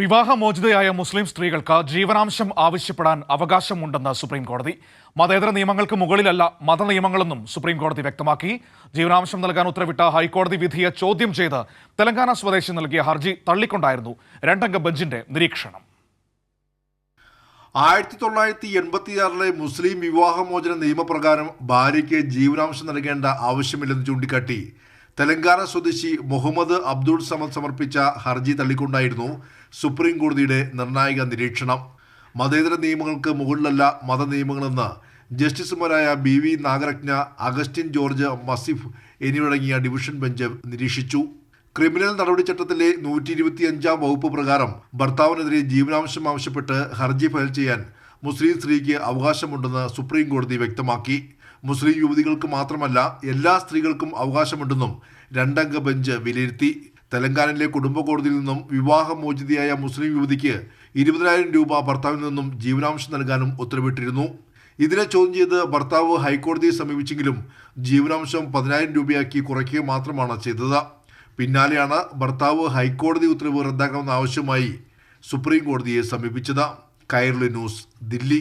വിവാഹമോചിതയായ മുസ്ലിം സ്ത്രീകൾക്ക് ജീവനാംശം ആവശ്യപ്പെടാൻ അവകാശമുണ്ടെന്ന് സുപ്രീം കോടതി മതേതര നിയമങ്ങൾക്ക് മുകളിലല്ല മതനിയമങ്ങളെന്നും സുപ്രീം കോടതി വ്യക്തമാക്കി. ജീവനാംശം നൽകാൻ ഉത്തരവിട്ട ഹൈക്കോടതി വിധിയെ ചോദ്യം ചെയ്ത് തെലങ്കാന സ്വദേശി നൽകിയ ഹർജി തള്ളിക്കൊണ്ടായിരുന്നു രണ്ടംഗ ബെഞ്ചിന്റെ നിരീക്ഷണം. ആയിരത്തി തൊള്ളായിരത്തി എൺപത്തിയാറിലെ മുസ്ലിം വിവാഹമോചന നിയമപ്രകാരം ഭാര്യയ്ക്ക് ജീവനാംശം നൽകേണ്ട ആവശ്യമില്ലെന്ന് ചൂണ്ടിക്കാട്ടി. തെലങ്കാന സ്വദേശി മുഹമ്മദ് അബ്ദുൾ സമദ് സമർപ്പിച്ച ഹർജി തള്ളിക്കൊണ്ടായിരുന്നു സുപ്രീം കോടതിയുടെ നിർണായക നിരീക്ഷണം. മതേതര നിയമങ്ങൾക്ക് മുകളിലല്ല മതനിയമങ്ങളെന്ന് ജസ്റ്റിസുമാരായ B V Nagarathna Augustine George Masih എന്നിവരടങ്ങിയ ഡിവിഷൻ ബെഞ്ച് നിരീക്ഷിച്ചു. ക്രിമിനൽ നടപടിച്ചട്ടത്തിലെ നൂറ്റി ഇരുപത്തിയഞ്ചാം വകുപ്പ് പ്രകാരം ഭർത്താവിനെതിരെ ജീവനാംശം ആവശ്യപ്പെട്ട് ഹർജി ഫയൽ ചെയ്യാൻ മുസ്ലിം സ്ത്രീക്ക് അവകാശമുണ്ടെന്ന് സുപ്രീം കോടതി വ്യക്തമാക്കി. മുസ്ലിം യുവതികൾക്ക് മാത്രമല്ല എല്ലാ സ്ത്രീകൾക്കും അവകാശമുണ്ടെന്നും രണ്ടംഗ ബെഞ്ച് വിലയിരുത്തി. തെലങ്കാനയിലെ കുടുംബ കോടതിയിൽ നിന്നും വിവാഹമോചിതയായ മുസ്ലിം യുവതിക്ക് ഇരുപതിനായിരം രൂപ ഭർത്താവിൽ നിന്നും ജീവനാംശം നൽകാനും ഉത്തരവിട്ടിരുന്നു. ഇതിനെ ചോദ്യം ചെയ്ത് ഭർത്താവ് ഹൈക്കോടതിയെ സമീപിച്ചെങ്കിലും ജീവനാംശം പതിനായിരം രൂപയാക്കി കുറയ്ക്കുക മാത്രമാണ് ചെയ്തത്. പിന്നാലെയാണ് ഭർത്താവ് ഹൈക്കോടതി ഉത്തരവ് റദ്ദാക്കണമെന്ന ആവശ്യമായി സുപ്രീം കോടതിയെ സമീപിച്ചത്. കൈർലി ന്യൂസ് ദില്ലി.